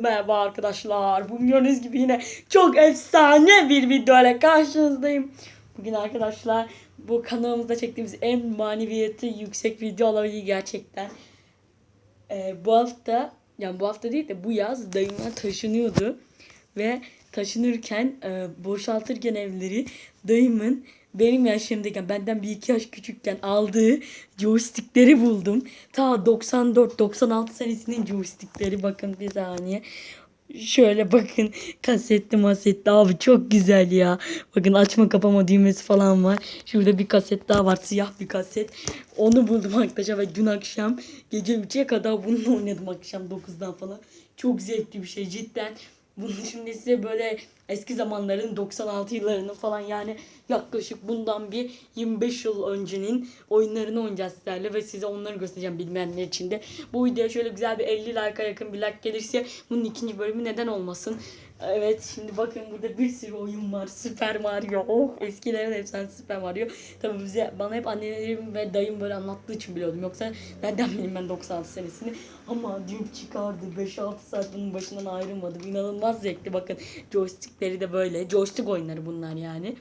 Merhaba arkadaşlar. Bugün gördüğünüz gibi yine çok efsane bir video ile karşınızdayım. Bugün arkadaşlar bu kanalımızda çektiğimiz en maneviyatı yüksek video olabilir gerçekten. Ee, bu hafta yani bu hafta değil de bu yaz dayımlar taşınıyordu. Ve taşınırken e, boşaltırken evleri dayımın benim yaşımdayken benden bir iki yaş küçükken aldığı joystickleri buldum. Ta 94-96 senesinin joystickleri bakın bir saniye. Şöyle bakın kasetli masetli abi çok güzel ya. Bakın açma kapama düğmesi falan var. Şurada bir kaset daha var siyah bir kaset. Onu buldum arkadaşlar ve dün akşam gece 3'e kadar bununla oynadım akşam 9'dan falan. Çok zevkli bir şey cidden. Bunun şimdi size böyle eski zamanların 96 yıllarının falan yani yaklaşık bundan bir 25 yıl öncenin oyunlarını oynayacağız sizlerle ve size onları göstereceğim bilmeyenler için de. Bu videoya şöyle güzel bir 50 like'a yakın bir like gelirse bunun ikinci bölümü neden olmasın. Evet şimdi bakın burada bir sürü oyun var. Super Mario. Oh eskilerin efsane Super Mario. Tabii bize bana hep annelerim ve dayım böyle anlattığı için biliyordum. Yoksa nereden bileyim ben 96 senesini. Ama dün çıkardı 5-6 saat bunun başından ayrılmadım. İnanılmaz zevkli bakın. Joystickleri de böyle. Joystick oyunları bunlar yani.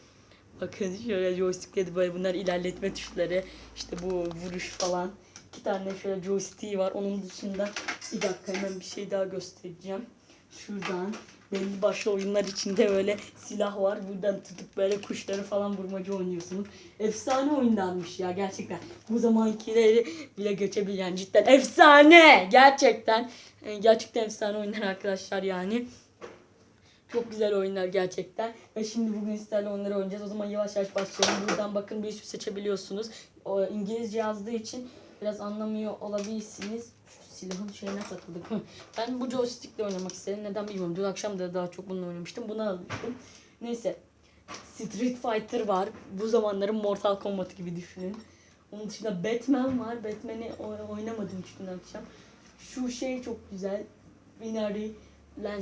Bakın şöyle joystickleri böyle bunlar ilerletme tuşları. İşte bu vuruş falan. İki tane şöyle joystick var. Onun dışında bir dakika hemen bir şey daha göstereceğim. Şuradan belli başlı oyunlar içinde böyle silah var. Buradan tutup böyle kuşları falan vurmacı oynuyorsunuz. Efsane oyundanmış ya gerçekten. Bu zamankileri bile geçebilir yani cidden efsane. Gerçekten. e, Gerçekten efsane oyunlar arkadaşlar yani. Çok güzel oyunlar gerçekten. Ve şimdi bugün sizlerle onları oynayacağız. O zaman yavaş yavaş başlayalım. Buradan bakın bir sürü seçebiliyorsunuz. O İngilizce yazdığı için biraz anlamıyor olabilirsiniz. Şu silahın şeyine takıldık. ben bu joystickle oynamak istedim. Neden bilmiyorum. Dün akşam da daha çok bununla oynamıştım. Bunu almıştım. Neyse. Street Fighter var. Bu zamanların Mortal Kombat gibi düşünün. Onun dışında Batman var. Batman'i oy- oynamadım hiç dün akşam. Şu şey çok güzel. Lan-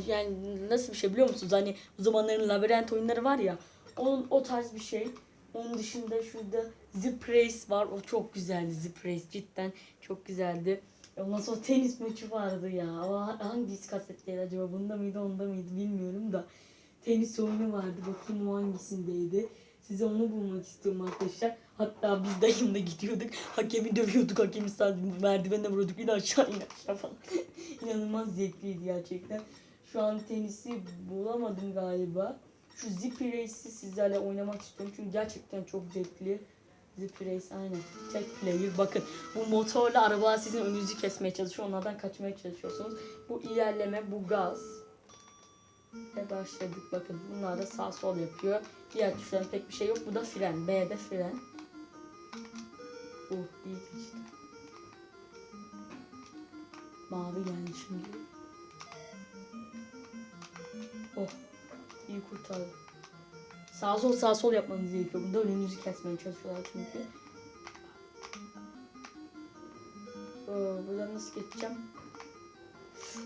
yani nasıl bir şey biliyor musunuz? Hani o zamanların labirent oyunları var ya. Onun o tarz bir şey. Onun dışında şurada Zip Race var. O çok güzeldi Zip Race cidden çok güzeldi. E Ondan sonra tenis maçı vardı ya. Ama hangi kasetteydi acaba? Bunda mıydı onda mıydı bilmiyorum da. Tenis oyunu vardı. Bakayım o hangisindeydi. Size onu bulmak istiyorum arkadaşlar. Hatta biz dayımla gidiyorduk. Hakemi dövüyorduk. Hakemi sadece merdivenle vuruyorduk. İn aşağı in aşağı falan. İnanılmaz zevkliydi gerçekten. Şu an tenisi bulamadım galiba. Şu Zip Race'i sizlerle oynamak istiyorum. Çünkü gerçekten çok zevkli. Zip Race aynen. Tek player. Bakın bu motorla arabalar sizin önünüzü kesmeye çalışıyor. Onlardan kaçmaya çalışıyorsunuz. Bu ilerleme, bu gaz. Ve başladık. Bakın bunlar da sağ sol yapıyor. Diğer tuşların pek bir şey yok. Bu da fren. B'de fren. Oh iyi geçti. Mavi geldi şimdi. Oh iyi kurtardı. Sağ sol sağ sol yapmanız gerekiyor. Bunda önünüzü kesmeye çalışıyorlar çünkü. Oo, buradan nasıl geçeceğim?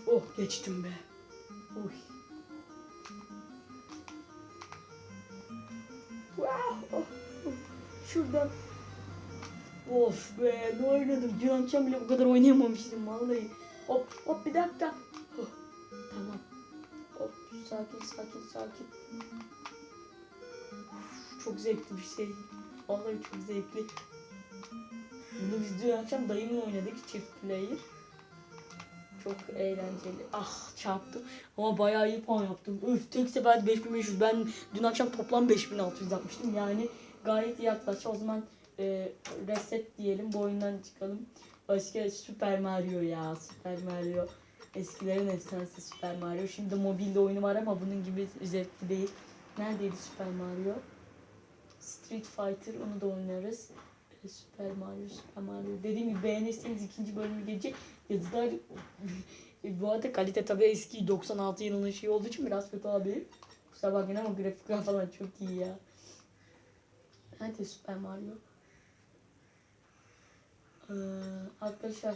Oh geçtim be. Oy. Wow. Oh, oh. Şuradan. Of be ne oynadım. Dün akşam bile bu kadar oynayamamıştım vallahi. Hop hop bir dakika. Sakin sakin sakin. Çok zevkli bir şey. Vallahi çok zevkli. Bunu biz dün akşam dayımla oynadık çift player. Çok eğlenceli. Ah çarptım. Ama bayağı iyi puan yaptım. Üf tek seferde 5500. Ben dün akşam toplam 5600 yapmıştım. Yani gayet iyi yaklaştı. O zaman e, reset diyelim. Bu oyundan çıkalım. Başka Super Mario ya. Super Mario. Eskilerin efsanesi Super Mario. Şimdi mobilde oyunu var ama bunun gibi zevkli değil. Neredeydi Super Mario? Street Fighter onu da oynarız. E, Super Mario, Super Mario. Dediğim gibi beğenirseniz ikinci bölümü gelecek. Yazılar e, bu arada kalite tabii eski 96 yılının şey olduğu için biraz kötü abi. Kusura bakmayın ama grafikler falan çok iyi ya. Nerede Super Mario? Ee, arkadaşlar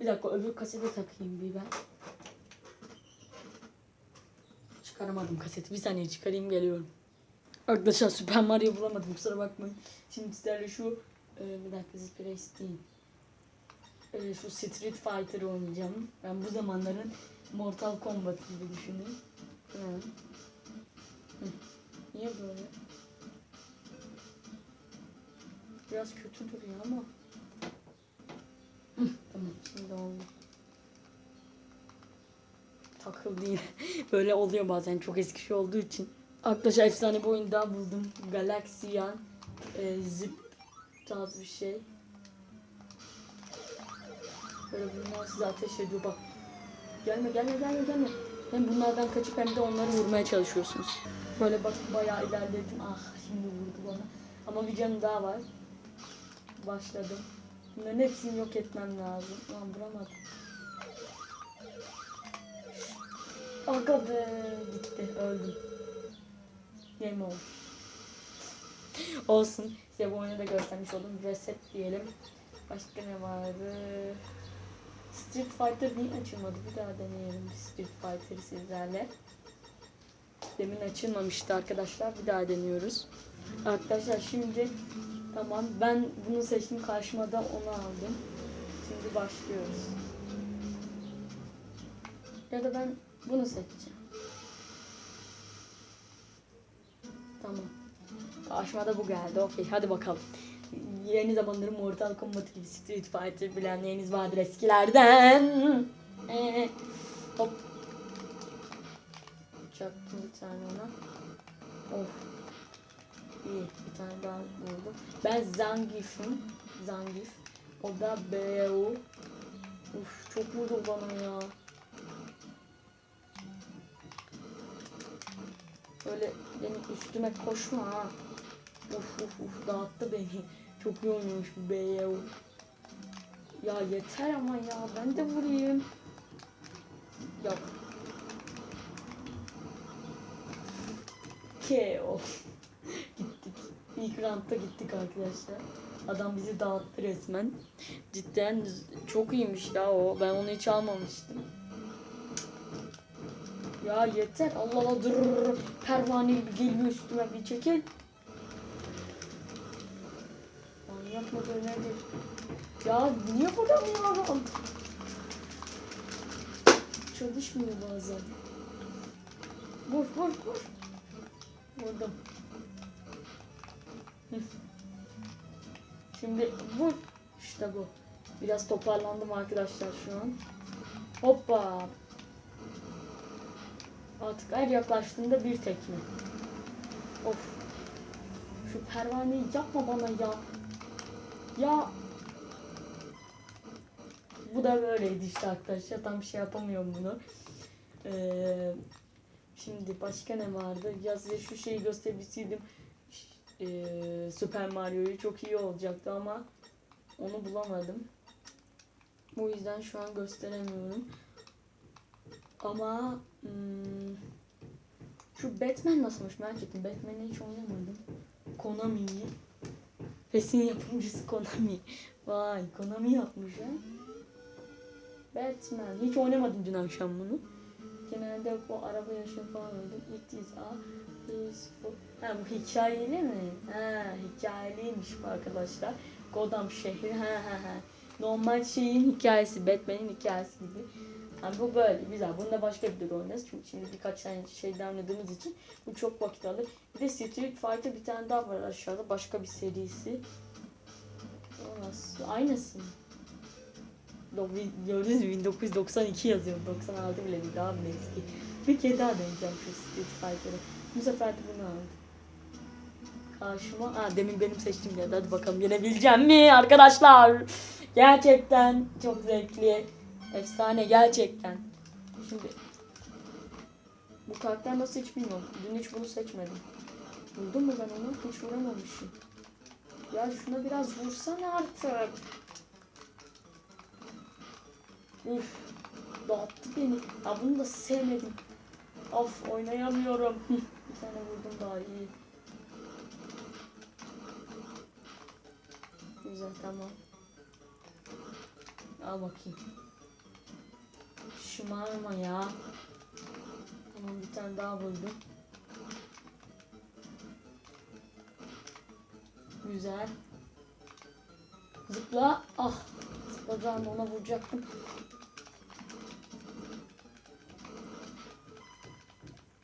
bir dakika öbür kasete takayım bir ben. Çıkaramadım kaseti. Bir saniye çıkarayım geliyorum. Arkadaşlar Super Mario bulamadım kusura bakmayın. Şimdi sizlerle şu e, bir dakika Zip Race değil. E, şu Street Fighter oynayacağım. Ben bu zamanların Mortal Kombat gibi düşünün. Hı. Hı. Niye böyle? Biraz kötü duruyor ama. Şimdi oldu. Takıldı yine. Böyle oluyor bazen çok eski şey olduğu için. Arkadaşlar efsane bir oyun buldum. Galaxian e, Zip tarzı bir şey. Böyle bunlar size ateş ediyor bak. Gelme gelme gelme gelme. Hem bunlardan kaçıp hem de onları vurmaya çalışıyorsunuz. Böyle bak bayağı ilerledim. Ah şimdi vurdu bana. Ama bir canı daha var. Başladım. Bunların hepsini yok etmem lazım. Lan vuramadım. Aga be gitti öldüm. Game over. Olsun. Size bu oyunu da göstermiş oldum. Reset diyelim. Başka ne vardı? Street Fighter bir açılmadı. Bir daha deneyelim Street Fighter'ı sizlerle. Demin açılmamıştı arkadaşlar. Bir daha deniyoruz. Arkadaşlar şimdi tamam ben bunu seçtim. Karşıma da onu aldım. Şimdi başlıyoruz. Ya da ben bunu seçeceğim. Tamam. Karşıma da bu geldi. Okey hadi bakalım. Yeni zamanların Mortal Kombat gibi Street Fighter bilenleriniz vardır eskilerden. Ee, hop. Çaktım bir tane ona. Of. İyi bir tane daha vurdum. Ben Zangief'im. Zangief. O da BO. Uf çok vurdu bana ya. Öyle benim üstüme koşma ha. Uf uf uf dağıttı beni. Çok iyi oynuyormuş bu BYU. Ya yeter ama ya ben de vurayım. Yok. KO. İlk roundda gittik arkadaşlar. Adam bizi dağıttı resmen. Cidden çok iyiymiş ya o. Ben onu hiç almamıştım. Ya yeter. Allah Allah dur. Pervane gibi geliyor üstüme bir çekil. Manyak mıdır nedir? Ya niye vuramıyorum? Çalışmıyor bazen. Vur vur vur. Vurdum. Şimdi vur. İşte bu. Biraz toparlandım arkadaşlar şu an. Hoppa. Artık her yaklaştığında bir tekme. Of. Şu pervaneyi yapma bana ya. Ya. Bu da böyleydi işte arkadaşlar. Tam bir şey yapamıyorum bunu. Ee, şimdi başka ne vardı? Ya size şu şeyi gösterebilseydim. Ee, Super Mario'yu çok iyi olacaktı ama onu bulamadım. Bu yüzden şu an gösteremiyorum. Ama hmm, şu Batman nasılmış merak ettim. Batman'i hiç oynamadım. Konami'yi. Resim yapımcısı Konami. Vay Konami yapmış ha. Batman. Hiç oynamadım dün akşam bunu. Genelde bu araba yarışı falan oynadım. It is a peaceful... Ha bu hikayeli mi? Ha hikayeliymiş bu arkadaşlar. Gotham şehri. Ha ha ha. Normal şeyin hikayesi. Batman'in hikayesi gibi. Yani bu böyle güzel. Bunda başka bir dil oynarız. Çünkü şimdi birkaç tane şeyden oynadığımız için bu çok vakit alır. Bir de Street Fighter bir tane daha var aşağıda. Başka bir serisi. O nasıl? Aynısı mı? Gördünüz mü? 1992 yazıyor. 96 bile değil. Daha bile eski. Bir kere daha deneyeceğim şu Street Fighter'ı. Bu sefer de bunu aldım. Karşıma... Ha demin benim seçtiğim geldi. Hadi bakalım yenebileceğim mi arkadaşlar? Gerçekten çok zevkli. Efsane gerçekten. Şimdi bu karakter nasıl hiç bilmiyorum. Dün hiç bunu seçmedim. Buldum mu ben onu? Hiç vuramamışım. Ya şuna biraz vursana artık. Üf. Dağıttı beni. Ya bunu da sevmedim. Of oynayamıyorum. Tane vurdum daha iyi. Güzel tamam. Al bakayım. Şımarma ya. Tamam bir tane daha buldum. Güzel. Zıpla. Ah. Zıpladığım ona vuracaktım.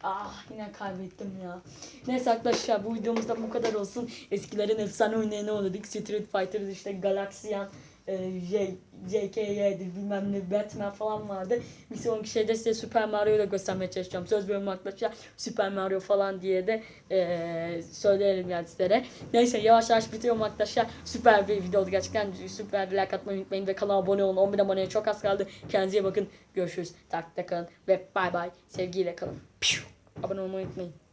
Ah yine kaybettim ya. Neyse arkadaşlar bu videomuzda bu kadar olsun. Eskilerin efsane oynayanı oynadık. Street Fighter işte Galaxian, e, J, JK'ydi bilmem ne Batman falan vardı. Bir sonraki şeyde size Super Mario'yu da göstermeye çalışacağım. Söz veriyorum arkadaşlar Super Mario falan diye de e, söyleyelim yani sizlere. Neyse yavaş yavaş bitiriyorum arkadaşlar. Süper bir video oldu gerçekten. Süper bir like atmayı unutmayın ve kanala abone olun. 11 aboneye çok az kaldı. Kendinize bakın. Görüşürüz. Takipte kalın ve bay bay. Sevgiyle kalın. Piu. Abone olmayı unutmayın.